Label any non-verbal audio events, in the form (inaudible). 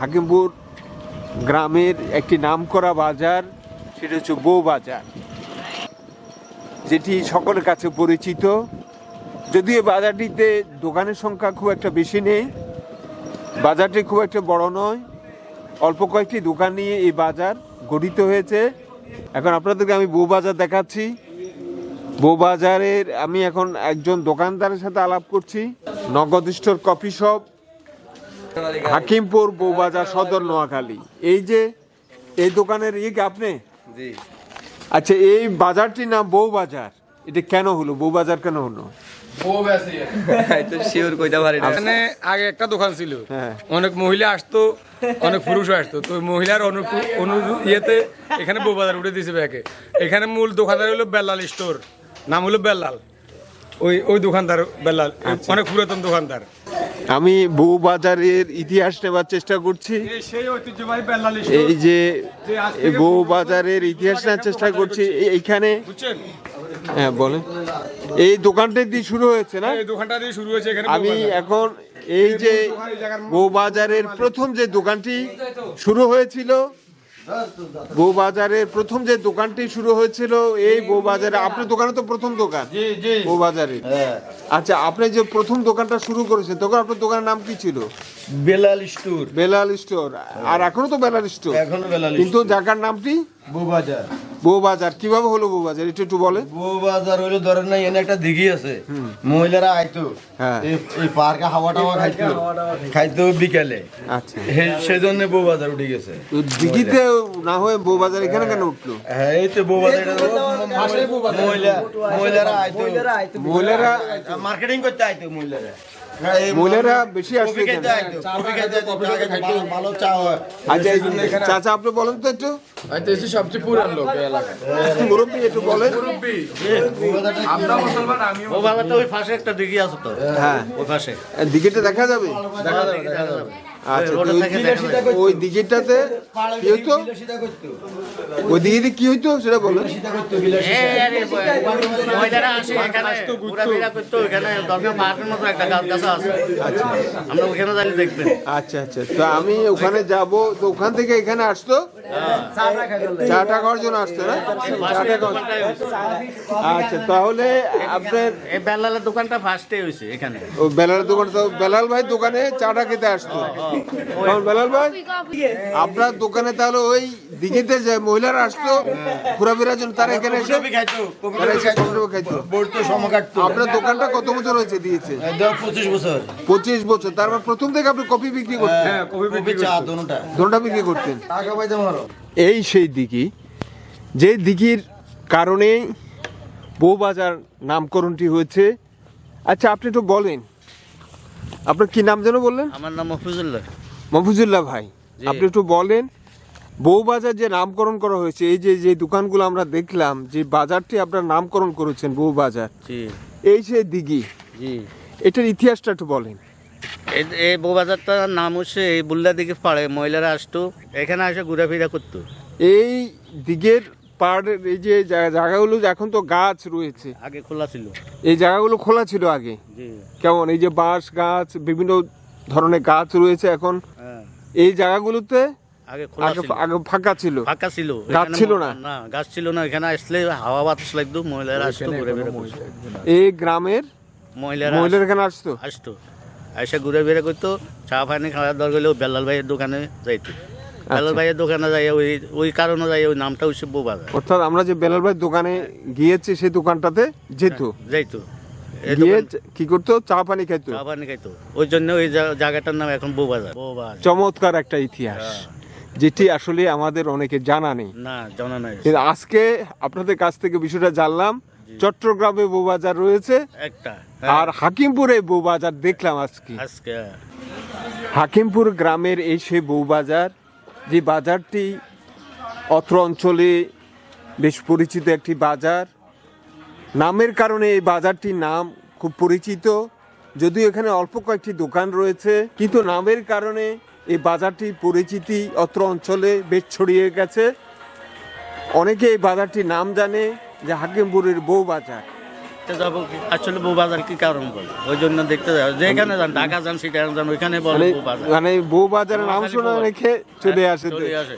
হাকিমপুর গ্রামের একটি নামকরা বাজার, সেটা হচ্ছে বউ বাজার, যেটি সকলের কাছে পরিচিত। যদিও বাজারটিতে দোকানের সংখ্যা খুব একটা বেশি নেই, বাজারটি খুব একটা বড় নয়, অল্প কয়েকটি দোকান নিয়ে এই বাজার গঠিত হয়েছে। এখন আপনাদেরকে আমি বউ বাজার দেখাচ্ছি। বউ বাজারের আমি এখন একজন দোকানদারের সাথে আলাপ করছি, নগদ store coffee shop Hakimpur Boubazar Sadar Noakhali. এই যে এই দোকানের ইক আপনি? জি। আচ্ছা এই বাজারটির নাম বউ বাজার এটা কেন হলো? বউ বাজার কেন হলো (laughs) আগে একটা দোকান ছিল। হ্যাঁ। অনেক মহিলা আসতো অনেক পুরুষ আসতো। তো মহিলার অনু অনু ইয়েতে এখানে বউবাজার উঠে দিয়েছে ব্যাকে। এখানে মূল দোকানদার হলো বেল্লাল স্টোর। নাম হলো বেল্লাল। ওই ওই দোকানদার বেল্লাল অনেক পুরাতন দোকানদার। আমি বউ বাজারের ইতিহাস নেবার চেষ্টা করছি। এই যে বউ বাজারের ইতিহাস নেওয়ার চেষ্টা করছি। এইখানে হ্যাঁ বলেন। এই দোকানটা দিয়ে শুরু হয়েছে না? এই দোকানটা দিয়ে শুরু হয়েছে এখানে আমি এখন এই যে বউবাজারের প্রথম যে দোকানটি শুরু হয়েছিল বউবাজারের প্রথম যে দোকানটি শুরু হয়েছিল এই বউবাজারে আপনার দোকানে তো প্রথম দোকান? বউবাজারে আচ্ছা আপনি যে প্রথম দোকানটা শুরু করেছেন তখন আপনার দোকানের নাম কি ছিল? বেলাল স্টোর। বেলাল স্টোর। আর এখনও তো বেলাল স্টোর? এখনও বেলাল কিন্তু জায়গার নামটি বউবাজার বউবাজার কীভাবে হলো বউবাজার? একটু একটু বলেন। বউবাজার হইল ধরেন না এনে একটা দিঘি আছে। মহিলারা আইতো হ্যাঁ। এই এই পার্কে হাওয়া টাওয়া খাইতো খাইতো বিকালে। আচ্ছা। সেই জন্য বউবাজার উঠে গেছে। দিঘিতে না হয়ে বউবাজার এখানে কেন উঠল? হ্যাঁ এই তো বউবাজার মহিলা মহিলারা আইতো। মহিলারা মার্কেটিং করতে আইতো মহিলারা। মহিলারা বেশি আচ্ছা এই চাচা আপনি বলেন তো একটু। সবচেয়ে পুরান লোক মুরব্বী একটু বলেন। ওই পাশে একটা দিঘি আছে তো। হ্যাঁ। ওই পাশে। দিঘিটা দেখা যাবে? দেখা তো ওই- ওই দিঘিটাতে কি হইতো? ওই দিঘিতে কি হইতো? সেটা দেখবেন আচ্ছা আচ্ছা। তো আমি ওখানে যাব তো ওখান থেকে এখানে আসতো? চাটা খাওয়ার জন্য আসতো না? আচ্ছা তাহলে আপনার এই বেলালের দোকানটা ফার্স্টে হয়েছে এখানে। ও বেলাল দোকান তো বেলাল ভাই দোকানে চাটা খেতে আসতো। তখন বেলাল ভাই আপনার দোকানে তাহলে ওই দিঘিতে যে মহিলারা আসতো ঘোরাফেরার জন্য তারা এখানে এসে আপনার দোকানটা কত বছর হয়েছে দিয়েছে? পঁচিশ বছর। পঁচিশ বছর তারপর প্রথম থেকে আপনি কফি বিক্রি করতেন। হ্যাঁ কফি কফি চা দোনোটা। বিক্রি করতেন। টাকা পাইতে পারো এই সেই দিঘি যে দিঘির কারণেই বউবাজার নামকরণটি হয়েছে। আচ্ছা আপনি একটু বলেন আপনার কি নাম যেন বললেন? আমার নাম মফিজুল্লাহ। মফিজুল্লাহ ভাই আপনি একটু বলেন বউবাজার যে নামকরণ করা হয়েছে এই যে যে দোকানগুলো আমরা দেখলাম যে বাজারটি আপনার নামকরণ করেছেন বউবাজার এই সেই দিঘি জি। এটার ইতিহাসটা একটু বলেন। এই- বউবাজারটার নাম হচ্ছে এই বুল্লা দিকে পাড়ে মহিলারা আসতো এখানে এসে ঘোরাফেরা করতো। এই দিঘের পাড়ের এই যে জায়গাগুলো এখন তো গাছ রয়েছে। আগে খোলা ছিল। এই জায়গাগুলো খোলা ছিল আগে। কেমন? এই যে বাঁশ গাছ বিভিন্ন ধরনের গাছ রয়েছে এখন। হ্যাঁ। এই জায়গাগুলোতে আগে আগে ফাঁকা ছিল। ফাঁকা ছিল। গাছ ছিল না? না গাছ ছিল না। এখানে আসলে হাওয়া বাতাস লাগতো মহিলারা আসতো ঘুরে এই গ্রামের মহিলারা মহিলার এখানে আসতো? আসতো। এসে ঘুরে বেড়ে করতো চা পানি খাওয়ার দরকার হলেও বেলাল ভাইয়ের দোকানে যাইতো। আচ্ছা। বেলাল ভাইয়ের দোকানে যাই ওই ওই কারণে যাই ওই নামটা হচ্ছে বউবাজার অর্থাৎ আমরা যে বেলাল ভাইয়ের দোকানে গিয়েছি সেই দোকানটাতে যেত। যাইতো। গিয়ে কি করতো? চা পানি খাইতো। চা পানি খাইতো। ওই জন্য ওই জায়গাটার নাম এখন বউবাজার বউবাজার চমৎকার একটা ইতিহাস যেটি আসলে আমাদের অনেকে জানা নেই। না জানা নাই। আজকে আপনাদের কাছ থেকে বিষয়টা জানলাম চট্টগ্রামে বউবাজার রয়েছে। একটা আর হাকিমপুরে বউবাজার দেখলাম আজকে। আজকে হাকিমপুর গ্রামের এই সেই বউবাজার যে বাজারটি অত্র অঞ্চলে বেশ পরিচিত একটি বাজার। নামের কারণে এই বাজারটির নাম খুব পরিচিত। যদিও এখানে অল্প কয়েকটি দোকান রয়েছে কিন্তু নামের কারণে এই বাজারটির পরিচিতি অত্র অঞ্চলে বেশ ছড়িয়ে গেছে। অনেকে এই বাজারটির নাম জানে যে হাকিমপুরের বউ বাজার। দেখতে যাব আসলে বউ বাজার কি কারণ বলে? ওই জন্য দেখতে যাব যেখানে যান ঢাকা যান যান ওইখানে বলে মানে বউ বাজার। মানে বউ বাজারের নাম শোনা রেখে চলে আসে চলে আসে।